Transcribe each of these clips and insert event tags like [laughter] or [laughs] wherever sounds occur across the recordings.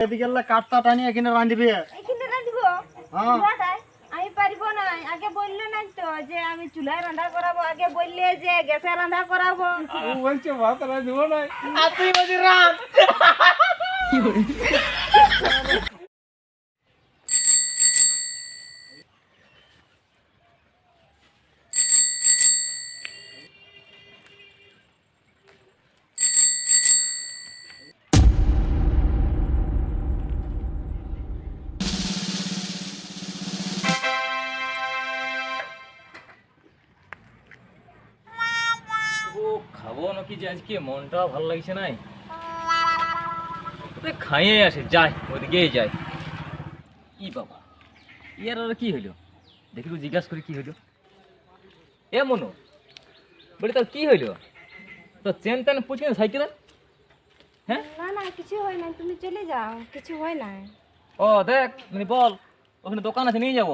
এদিকে কাঠটা টানি কিনে রাঁধবি। এখানে রাঁধব? হ্যাঁ। আমি পারিব না। আগে বলল না তো যে আমি চুলায় রান্না করাবো। আগে বললে যে গ্যাসে রান্না করাবো। ও বলছে ভাত রাঁধব না আর তুই বলছি রাম [laughs] নাকি যে আজকে মনটা ভালো লাগছে নাই? খাইয়ে আসে? যাই ওদিকেই যাই। ই বাবা ইয়ার আর কি হইল? দেখি তো জিজ্ঞাসা করি কি হইল? এ মনু বলি তোর কি হইল? তো চেন তেন পুছি না সাইকেল? হ্যাঁ? না না কিছু হয় না তুমি চলে যাও কিছু হয় না ও দেখ মানে বল ওখানে দোকান আছে নিয়ে যাব।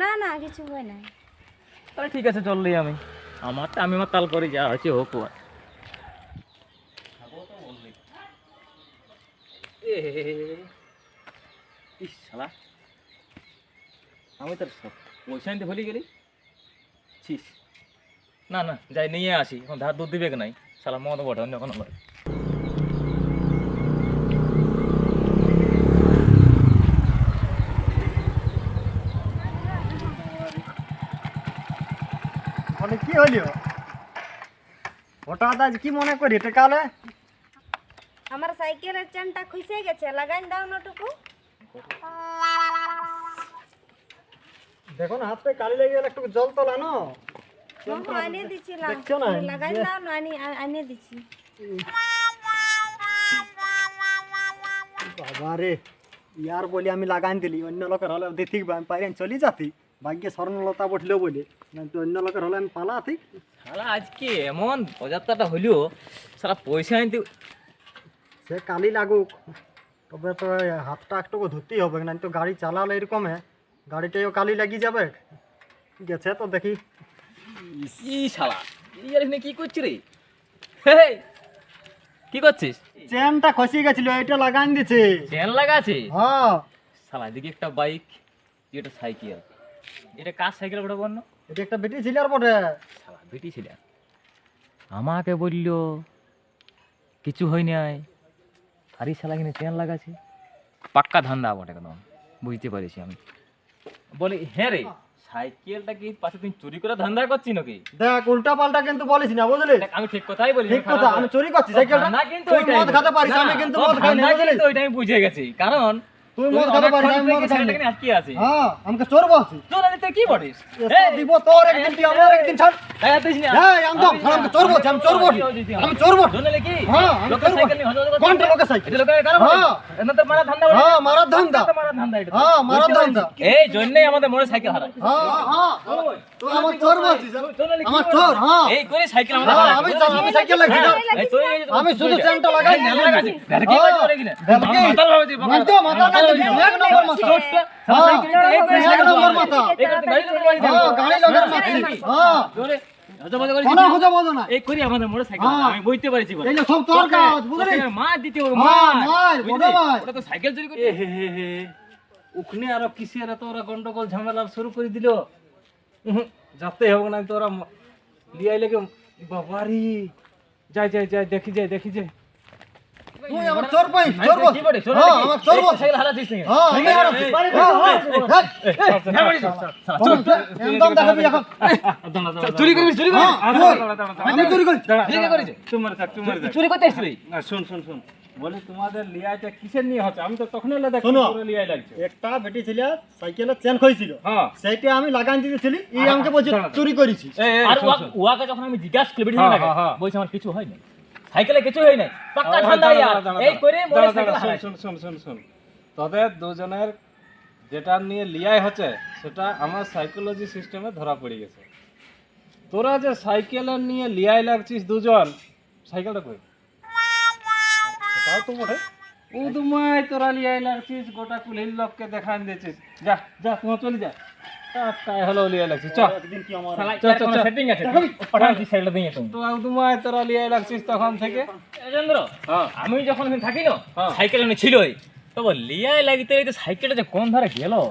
না না কিছু হয় না তাহলে ঠিক আছে চললি আমি। আমারটা আমি আমার তাল করে যা হচ্ছে হোক আর এ, আমি তোর সব পয়সা নিতে ভুলে গেলি? ছিস। না না, যাই, নিয়ে আসি। এখন ধার দুধ দিবে নাই? শালা, মদ বটে, অন্য কোনো মানে কি হইল? হঠাৎ আজ কি মনে করি? এটা টেকালে আমার সাইকেলের চেনটা খুঁজে গেছে লাগাই দাও নটুকু দেখো না হাত কালি লেগে গেলে একটু জল তোলা না আনিয়ে দিচ্ছিলাম দেখছ না? লাগাই দাও না আনি আনিয়ে দিচ্ছি বাবা রে ইয়ার বলি আমি লাগাই দিলি অন্য লোকের হলে দেখি আমি পাইরে চলি যাতি ভাগ্যে স্বর্ণলতা বঠলো বলে। অন্য লোকের হলে আমি পালাতি শালা আজকে এমন পঁচাত্তরটা হইল সারা পয়সা আনতে সে কালি লাগুক। তবে তো হাতটা একটু ধরতেই হবে না তো গাড়ি চালালে এরকমে। গাড়িটাও কালি লাগিয়ে যাবে। গেছে তো দেখি। ই শালা ইয়ার এখানে কি করছিস রে? হেই, কি করছিস? চেনটা খসে গেছিল এটা লাগান দিছে। চেন লাগা আছে? হ্যাঁ। শালা এদিকে একটা বাইক এটা সাইকেল। এটা কার সাইকেল বড় বন্য এটা একটা বেটি ছিল আর বটে। শালা বেটি ছিল আমাকে বলল কিছু হয় নাই। আরে শালা এখানে চেন লাগাছে। পাক্কা ধান্দা বটে একদম। বুঝতে পারিছি আমি। বলি হ্যাঁ রে সাইকেলটা কি পাশে তুমি চুরি করে ধান্দা করছি নাকি? দেখ উল্টা পাল্টা কিন্তু বলিস না বুঝলি? আমি ঠিক কথাই বলি ঠিক কথা আমি চুরি করছি সাইকেলটা না কিন্তু ওইটা মদ খেতে পারিস আমি কিন্তু মদ খাই না বুঝলি? ওইটা আমি বুঝে গেছি। কারণ তুই মদ খেতে পারিস আমি মদ খাই আটকে আছে। হ্যাঁ আমাকে চোর বলছিস তোর আরে তুই কি বলিস? এসব দিব তোর একদিন তুই আমার একদিন ছাড়। দেখা দিস না এই একদম আমাকে চোর বলছি আমি চোর বলছি। আমি চোর বলছি। জোনালে কি? হ্যাঁ, আমি চোর করছিস? কোনটা লোকের সাইকেল? এটা লোকের কারও হ্যাঁ। এটা তোর মারা ধান্দা হ্যাঁ মারার ধান্দা। মারা ধান্দা এটা। হ্যাঁ মারার ধান্দা। এই জন্যই আমাদের মোড়ে সাইকেল হারায়। হ্যাঁ হ্যাঁ। তুই আমার চোর বলছিস আমার চোর হ্যাঁ। এই করে সাইকেল আমাদের হ্যাঁ, আমি আমি সাইকেল লাগছি না। এই তুই এই যে তোর- আমি শুধু চেনটা লাগাই এই হ্যাঁ, মাথা, মাথা না মাথা। হ্যাঁ, সাইকেল এই করে সাইকেল নম্বর মারছে। মাথা। তো ওখানে আরও কিসের এত ওরা গন্ডগোল ঝামেলা শুরু করে দিল? যাতে হবে না তোরা ম- লিয়াই লেগে বাবারি। যাই যাই যাই দেখি যাই দেখি যাই। তুই আমার চোর পাই চোর বল কি বলি, শোনো হ্যাঁ আমার চোর বল সাইকেল হারাচ্ছিস নাকি? হ্যাঁ আমি হারাচ্ছি হ্যাঁ হ্যাঁ চোর একদম দেখাবি এখন চুরি করবি চুরি করবি হ্যাঁ, আমি চুরি করি চুরি করেছে তোমার থাক তোমার চুরি করতে এসছিলি না শুন শুন শুন বলে তোমাদের লিয়াইটা কিসের নিয়ে হচ্ছে আমি তো তখন দেখি শোনো। লিয়াই লাগছে একটা বেটি ছিল সাইকেলের চেন খইছিল হ্যাঁ সেইটা আমি লাগাই দিতেছিলি এই আমাকে বলছে। চুরি করেছি আর। ওয়াকে যখন আমি জিজ্ঞাসা করি হ্যাঁ, লাগে হ্যাঁ, হ্যাঁ। বলছে আমার কিছু হয় নাই সাইকেলে কিছু হয় নাই। পাক্কা এই করে মোড়ে সাইকেল দাঁড়া, হারায় শোন শোন শোন শোন। তোদের দুজনের যেটা নিয়ে লিয়াই হচ্ছে সেটা আমার সাইকোলজি সিস্টেমে ধরা পড়ে গেছে। তোরা যে সাইকেলের নিয়ে লিয়াই লাগছিস দুজন সাইকেলটা কই? সেটাও তো বটে। ও তোমায় তোরা লিয়াই লাগছিস গোটা কুলির লোককে দেখান দিয়েছিস। যা যা তোমার চলে যা। হ্যাঁ। আমি যখন ওখানে থাকি না হ্যাঁ। সাইকেল ছিলই। তবে লিয়াই লাগিতে সাইকেলটা যে কোন ধারে গেল?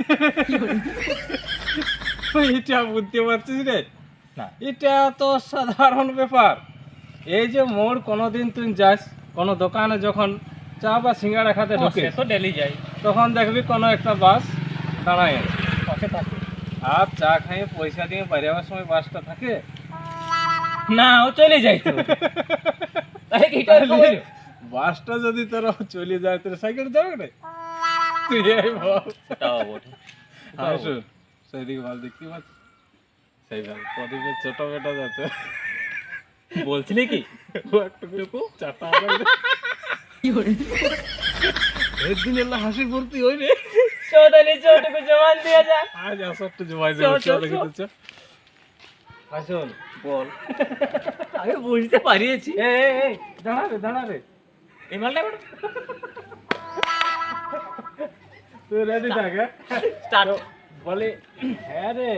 [laughs] এটা বুঝতে পারছিস রে। না। এটা তো সাধারণ ব্যাপার। এই যে মোড় কোনোদিন তুই যাস কোনো দোকানে যখন চা বা সিঙ্গাড়া খাতে ঢুকে তো ডেলি যাই। তখন দেখবি কোনো একটা বাস দাঁড়ায় আছে। পাশে থাকে। আর চা খাইয়ে পয়সা দিয়ে বাইরে যাওয়ার সময় বাসটা থাকে। না ও চলে যাই তো। তাহলে কি এটা এরকম বাসটা যদি তোর চলে যায় তোর সাইকেল যাবে না তুই এই বল সেটাও বটে। শোন সেইদিকে ভালো দেখতে পাচ্ছিস সেই ভালো প্রদীপের ছোট বেটা যাচ্ছে। বলছিলি কি? ও একটু চাটা একদিন এলা হাসি ভর্তি হই রে চৌধুরী চৌটুকু জমান দিয়ে যা। আজ আসরটা জমাই যাবে চল, চল দেখি তো বল। আমি বুঝতে পারিয়েছি। এ এ, দাঁড়া রে দাঁড়া রে। এই মালটা তুই রেডি থাক হ্যাঁ? স্টার্ট। তো হ্যাঁ রে।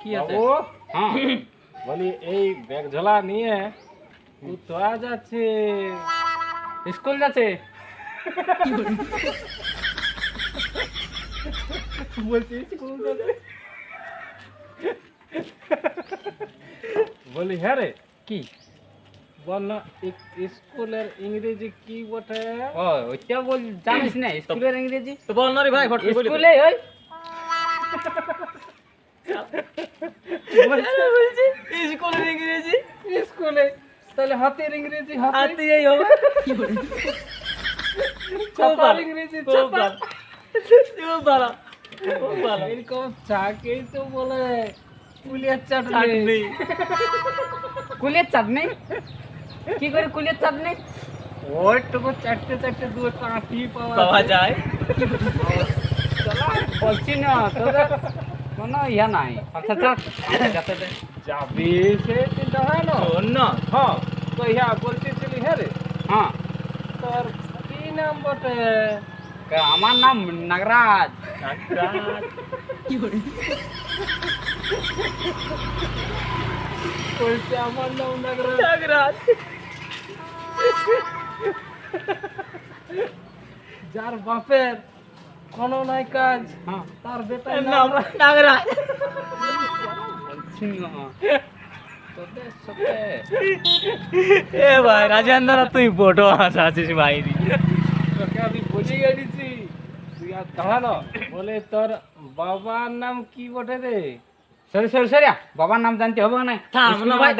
কি আছে? হ্যাঁ বলি এই ব্যাগ ঝোলা নিয়ে কোথায় যাচ্ছে। স্কুল যাচ্ছে। বলি হ্যাঁ রে কি বল না ই- স্কুলের ইংরেজি কি বটে ও ওইটা বল জানিস না স্কুলের ইংরেজি তো বল না রে ভাই ফট করে বলি তো। স্কুলে ওই বলছি স্কুলের ইংরেজি স্কুলে তাহলে হাতের ইংরেজি হাতে হাতে এই হবে খুব চাপার ভালো ইংরেজি খুব চাপা এরকম চাকেই তো বলে পুলিয়ার চাটনি কুলের চাটনি কি করে কুলের চাটনি ওইটুকু চারটে চারটে দু কাঠি পাওয়া পাওয়া যায়। বলছি না তোদের কোনো ইয়া নাই। আচ্ছা চল। যাবি সে চিন্তা হয় না? না। হ্যাঁ তো ইয়া বলতেছিলি হ্যাঁ রে? হ্যাঁ। তোর কি নাম বটে? আমার নাম নাগরাজ। বলছে আমার নাম নাগরা নাগরাজ। যার বাপের কোনো নাই কাজ হ্যাঁ। তার বেটার নাম নাগরাজ। বলছি না তোদের এ ভাই রাজেন্দ্র তুই বড় হাসা আছিস ভাই। তোকে আমি বুঝে গেছি দাঁড়ানো বলে তোর বাবার নাম কি বটে রে? সরি সরি সরি বাবার নাম জানতে হবে না থাম না ভাই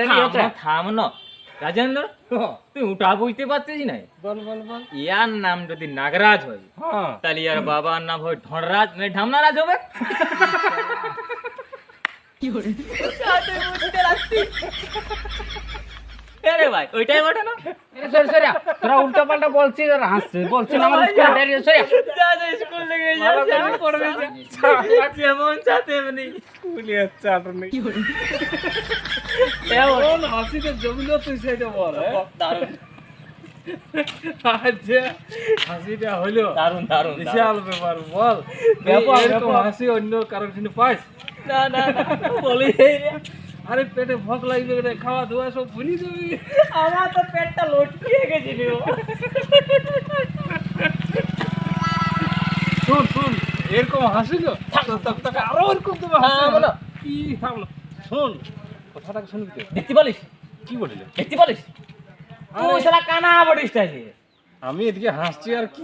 থাম না, রাজেন্দ্র তুই উঠা বুঝতে পারছিস না বল বল বল। ইয়ার নাম যদি নাগরাজ হয় হ্যাঁ। তাহলে ইয়ার বাবার নাম হয় ঢড়রাজ মানে ঢামনারাজ হবে? আরে ভাই ওইটাই বটে না? সরি সরি তোরা উল্টো পাল্টা বলছিস আর হাসছিস বলছি আমার স্কুলে দেরি সরি। যা যা স্কুল থেকে যা। যা পড়বে যা। যেমন চা তেমনি পুলিয়ার চাটনি কোন হাসিতে জমিলো তুই সেটা বল? দারুণ। আচ্ছা হাসিটা হইল দারুণ দারুণ বিশাল ব্যাপার বল। ব্যাপার, এরকম হাসি অন্য কারোর জন্য পাইস না না বলি। আরে পেটে ভোগ লাগবে রে খাওয়া দাওয়া সব ভুলি যাবি। আমার তো পেটটা লটকিয়ে গেছিল। শুন শুন এরকম হাসিল তোকে আরও এরকম তুমি হাসি হ্যাঁ, বলো। কি থামলো? শোন কথাটাকে শুনবি তো। দেখতে পালিস কি বলিল? দেখতে পালিস তুই শালা কানা বডিস তাইলে আমি এদিকে হাসছি আর কি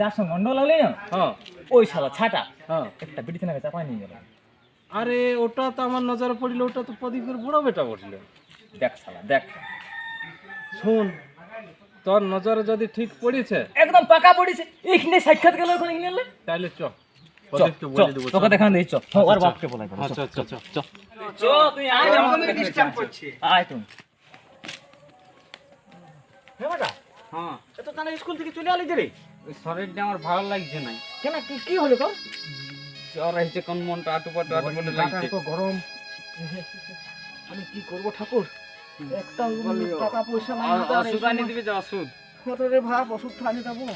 যার সঙ্গে গন্ডগোল লাগলি না হ্যাঁ। ওই শালা ছাটা হ্যাঁ। একটা বিড়ি থেকে চাপাই নিয়ে গেল। আরে ওটা তো আমার নজরে পড়িল ওটা তো প্রদীপের বড় বেটা পড়িল দেখ শালা দেখ। শোন তোর নজরে যদি ঠিক পড়েছে একদম পাকা পড়েছে এইখানে সাক্ষাৎ গেল ওখানে গেলে তাহলে চ তোকে ওর বাপকে বলাই হ্যাঁ চ চ চ। চ চ তুই আয় আয়। তুই হ্যাঁ। এত তাহলে স্কুল থেকে চলে আলি যে রে? ওই শরীরটা আমার ভালো লাগছে না কেন কি কি হলো তোর? জ্বর এসেছে কোন মনটা আটুপাটু আটুপাটু লাগছে। গরম। আমি কি করব ঠাকুর? একটা টাকা পয়সা নাই ওষুধ আনিয়ে দিবি যে ওষুধ। রে ভাব ওষুধ খানি দেবো।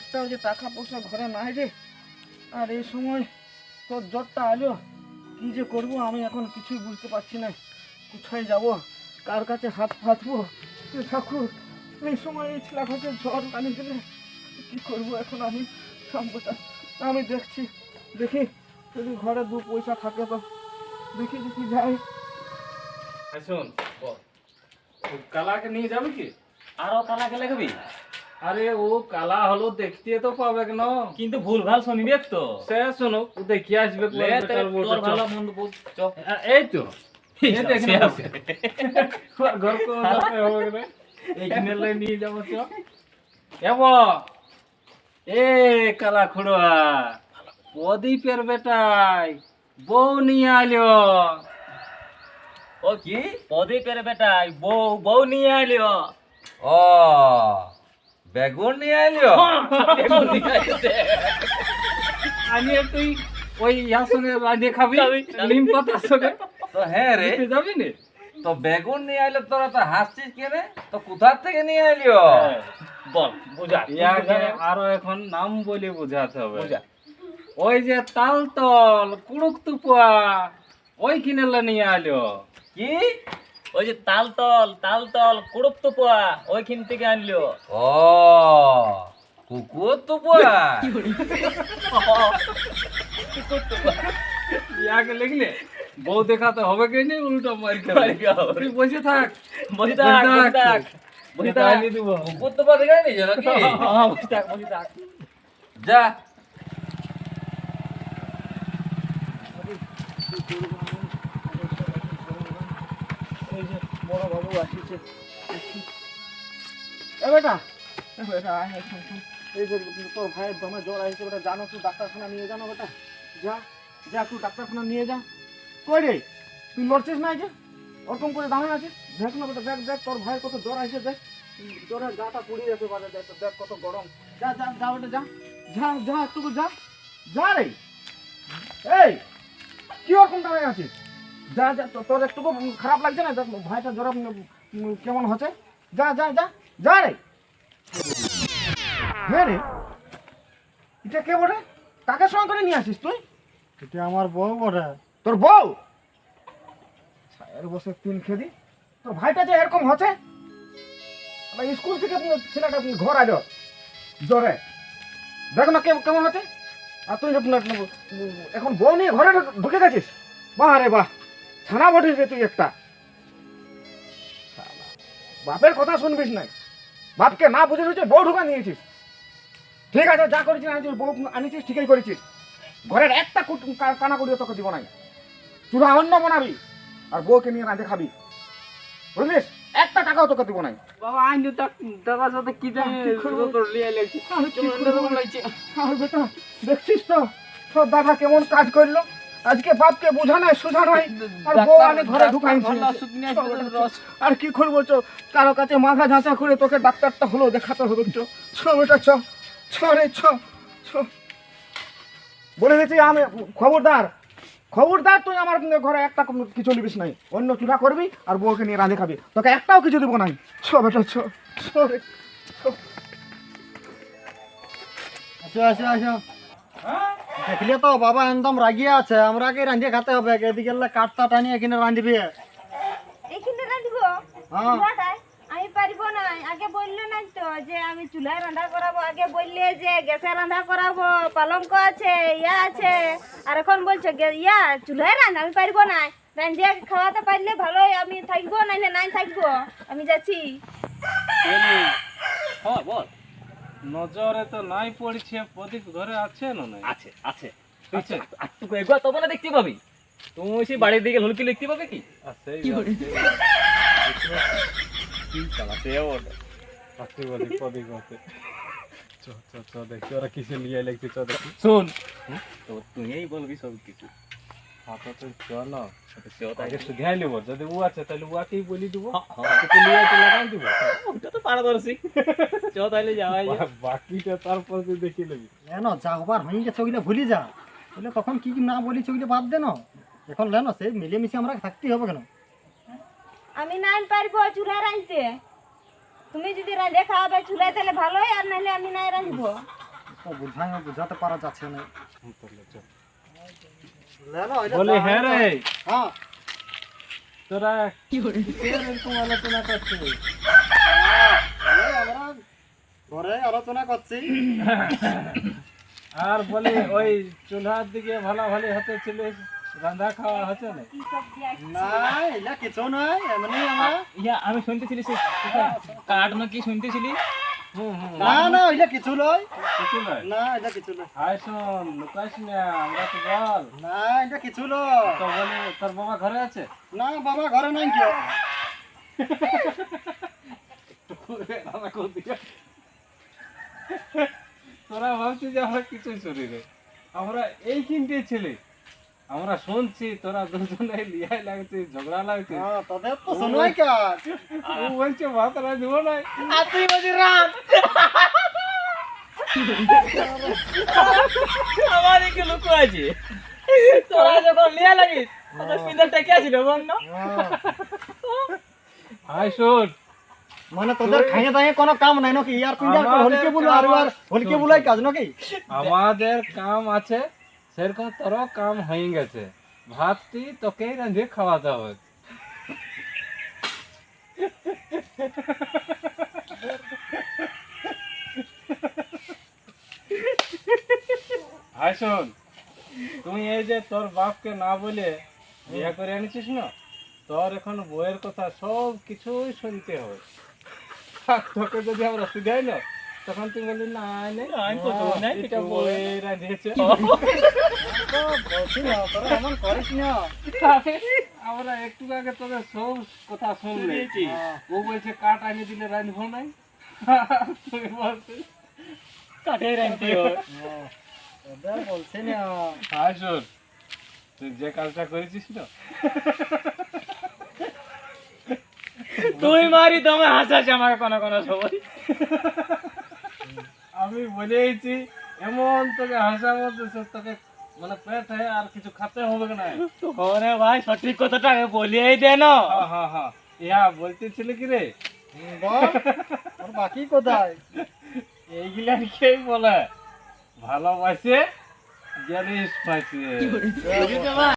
একটাও যে টাকা পয়সা ঘরে নাই রে। আর এই সময় তোর জ্বরটা আলো। কি যে করব আমি এখন কিছুই বুঝতে পারছি না। কোথায় যাব? কার কাছে হাত এ ঠাকুর এই সময় এই ছেলেটাকে জ্বর আনি দিলে কি করব এখন আমি? সম্পটা আমি দেখছি। দেখি যদি ঘরে দু পয়সা থাকে তো দেখি দেখি যাই শোন কালাকে নিয়ে যাবে কি? আরও কালাকে লেখবি? আরে ও কালা হলো দেখতে তো পাবে কেন? কিন্তু ভুল ভালো শুনিবে তো। সে শোনো ও দেখি আসবে তোর ভালো মন্দ এই তো। [laughs] এই দেখ সে না আছে। [laughs] ঘর কো হবে না। এইখানে নিয়ে যাব চ। এ কালা খুড়া প্রদীপের বেটাই বউ নিয়ে আইলো। ও কি? প্রদীপের বেটাই বউ বউ নিয়ে আইলিও ও বেগুন নিয়ে আইলিও [laughs] বেগুন নিয়ে আইছে। আনিয়ে তুই ওই ইয়ার সঙ্গে রাঁধে খাবি। নিম পাতার সঙ্গে তো হ্যাঁ রে। তুই যাবি নি? তো বেগুন নিয়ে আইলে তোরা তো হাসছিস কেনে তো কোথার থেকে নিয়ে আইলিও বল বুঝা। ইয়াকে আরও এখন নাম বলে বোঝাতে হবে। বুঝা। ওই যে তালতল কুড়ুক তুপুয়া ওই কিনে নিয়ে আইলো। কি? ওই যে তালতল তালতল কুড়ুপ তুপুয়া ওইখান থেকে আনলিও ও কুকুর তো পোয়া [laughs] ইয়াকে লিখলে বউ দেখাতে হবে কি নি উল্টো মারি। তুই বসে থাক বসে থাক বসে থাক। বসে থাক। কুকুর তো পা দেখাই নাকি? [laughs] হ্যাঁ, বসে থাক বসে থাক। যা এই যে বড় বাবু আসিছে। এ বেটা বেটা। এই যে তোর ভাইয়ের দমে জ্বর আসছে বেটা জানো তুই ডাক্তারখানা নিয়ে জানো বেটা। যা যা তুই ডাক্তারখানা নিয়ে যা। কই রে, তুই লড়ছিস না যে? ওরকম করে দাঁড়ায় আছিস? দেখ না বেটা, দেখ দেখ, তোর ভাইয়ের কত জ্বর আসছে দেখ। জ্বরে গাটা পুড়িয়ে গেছে বারে দেখ দেখ কত গরম। যা যা যা বেটা, যা। যা যা একটু যা। যা রে। এই, কি ওরকম দাঁড়ায় আছিস যা যা তোর একটুকু খারাপ লাগছে না? ভাইটা জ্বর কেমন হচ্ছে? যা যা যা যা রে। হ্যাঁ রে। এটা কে বটে? কাকে সঙ্গে করে নিয়ে আসিস তুই? এটা আমার বউ বটে। তোর বউ? ছায়ের বসে তিন খেদি তোর ভাইটা যে এরকম হচ্ছে? স্কুল থেকে ছেলেটা ঘর আলো জ্বরে দেখ না কেমন হচ্ছে? আর তুই এখন বউ নিয়ে ঘরে ঢুক- ঢুকে গেছিস? বাহ রে বাহ। ছানা বটিস রে তুই একটা। বাপের কথা শুনবিস নাই। বাপকে না বুঝে বুঝে বউ ঢুকা নিয়েছিস। ঠিক আছে যা করেছিস আনিছিস বউ আনিছিস ঠিকই করেছিস। ঘরের একটা কুট- কানা করিও তোকে দিব নাই। চুলা অন্য বানাবি আর বউকে নিয়ে রাঁধে খাবি। বুঝলিস? একটা টাকাও তোকে দিব নাই। বাবা আইন তাক দাদার সাথে কি জানি দেখছিস তো? তোর দাদা কেমন কাজ করল? আজকে বাপকে বোঝা নাই সোজা নাই আর বউ আনে ঘরে ঢুকাইছে আর কি করব চো কারও কাছে মাথা ঝাঁচা করে তোকে ডাক্তারটা হলো দেখাতে হবে চ। ছ বেটা চ ছ রে ছ ছ বলে দিচ্ছি আমি খবরদার। খবরদার তুই আমার ঘরে একটা কিছু নিবিস নাই। অন্য চুলা করবি আর বউকে নিয়ে রাঁধে খাবি। তোকে একটাও কিছু দিব নাই। ছ বেটা ছ ছ রে ছ। আসো আসো আসো। দেখলে তো বাবা একদম রাগিয়ে আছে। আমরাকে রাঁধিয়ে খেতে হবে। এদিকে কাঠটা টানিয়ে এখানে রাঁধবি। এইখানে রাঁধব? হ্যাঁ। আমি পারিব না। আগে বললে নাই তো যে আমি চুলায় রান্না করাবো। আগে বললে যে গ্যাসে রান্না করাবো। পালঙ্ক আছে ইয়া আছে। আর এখন বলছো ইয়া চুলায় রান্না আমি পারিব না। রান্ধিয়ে খাওয়াতে পারলে ভালোই। আমি থাকব নাইলে নাই থাকব। আমি যাচ্ছি। হ্যাঁ বল। নজরে তো নাই পড়ছে প্রদীপ ঘরে আছে না নাই? আছে আছে। আছে? তুই এগুয়া তবে না দেখতে পাবি। তুই সেই বাড়ির দিকে হলকি লিখতে পাবে কি? আছে সে ওটা পাখি বলি প্রদীপ আছে চ চ চ দেখি ওরা কিসে লিয়ে লাগছে চ দেখি। শুন। তো তুই এই বলবি সব কিছু হাতে তো চ না সেও তাই আগে শুধাই নেব যদি ও আছে তাহলে বলি দিব। হ্যাঁ তো লাগাই দিব। ওটা তো পারদর্শী। চ তাহলে যাওয়াই বাকিটা তারপর তুই দেখি নেবি। কেন যা হবার হয়ে গেছে ওগুলো ভুলি যা। বলে কখন কি কি না বলিস ওগুলো বাদ দে না। এখন লেন সেই মিলেমিশে আমরা থাকতেই হবে কেন? আমি নাই পারব চুলায় রাঁধতে। তুমি যদি রাঁধে খাওয়াবে চুলায় তাহলে ভালোই আর নাহলে আমি নাই রাঁধবো। বুঝাই বুঝাতে পারা যাচ্ছে না। বলি হ্যাঁ রে। হ্যাঁ। তোরা এরকম আলোচনা করছিস আমরা ঘরে আলোচনা করছি। [coughs] আর বলি ওই চুলহার দিকে ভালো ভালো হতে ছিল রান্না খাওয়া হচ্ছে না? কি না কিছু নয় এমনি আমরা ইয়া আমি শুনতেছিলি কাঠ না কি শুনতেছিলি? না না ওইটা কিছু নয়। কিছু নয় না এটা কিছু নয়। হাই শোন লুকাইস না আমরা তো বল। না এটা কিছু নয়। তো বলি তোর বাবা ঘরে আছে? না বাবা ঘরে নাই কেউ। তোরা ভাবছিস যে আমরা কিছুই শুনি রে আমরা এই কিনতে ছেলে। আমরা শুনছি তোরা দুজনে লিয়াই লাগছিস ঝগড়া লাগছিস হ্যাঁ তোদের তো শোনোই কাজ ও বলছে ভাত রাঁধব নাই। আর তুই বলছিস রাত আমার লোক আছে। তোরা যখন লিয়া লাগিস তখন পিন্দারটা কে ছিল বল না? হ্যাঁ। হাই শোন। মানে তোদের খাইয়ে দাইয়ে কোনো কাম নাই নাকি? ইয়ার হলকে বলো আর আর হলকে বলাই কাজ নাকি? আমাদের কাম আছে। সেরকম তোর কাম হয়ে গেছে। ভাতটি তোকেই রাঁধে খাওয়াতে হবে। শোন তুই এই যে তোর বাপকে না বলে বিয়ে করে আনিছিস না, তোর এখন বইয়ের কথা সব কিছুই শুনতে হবে। তোকে যদি আমরা শুধাই না তখন বললি না নেই আমি তো নাই এটা বই রাঁধিয়েছে তো এমন করিস না। আমরা একটু আগে তোদের সব কথা শুনলে। হ্যাঁ। ও বলছে কাঠ আনি দিলে রাঁধবো নাই কাঠে রাখতে হয় হ্যাঁ, বলছি না। হাই শোন তুই যে কাজটা করেছিস না? তুই মারি তুমি হাসাস আমাকে কোনো কোনো সময়। আমি বলেইছি এমন তোকে হাসাবো যে সে তোকে মানে পেট হয়ে আর কিছু খেতে হবে না ওরে ভাই সঠিক কথাটা আগে বলিয়েই দে না। হ্যাঁ হ্যাঁ হ্যাঁ। ইয়া বলতেছিলে কি রে? তোর বাকি কোথায়? এইগুলা কে বলে? ভালোবাসে জিনিস পাইছে।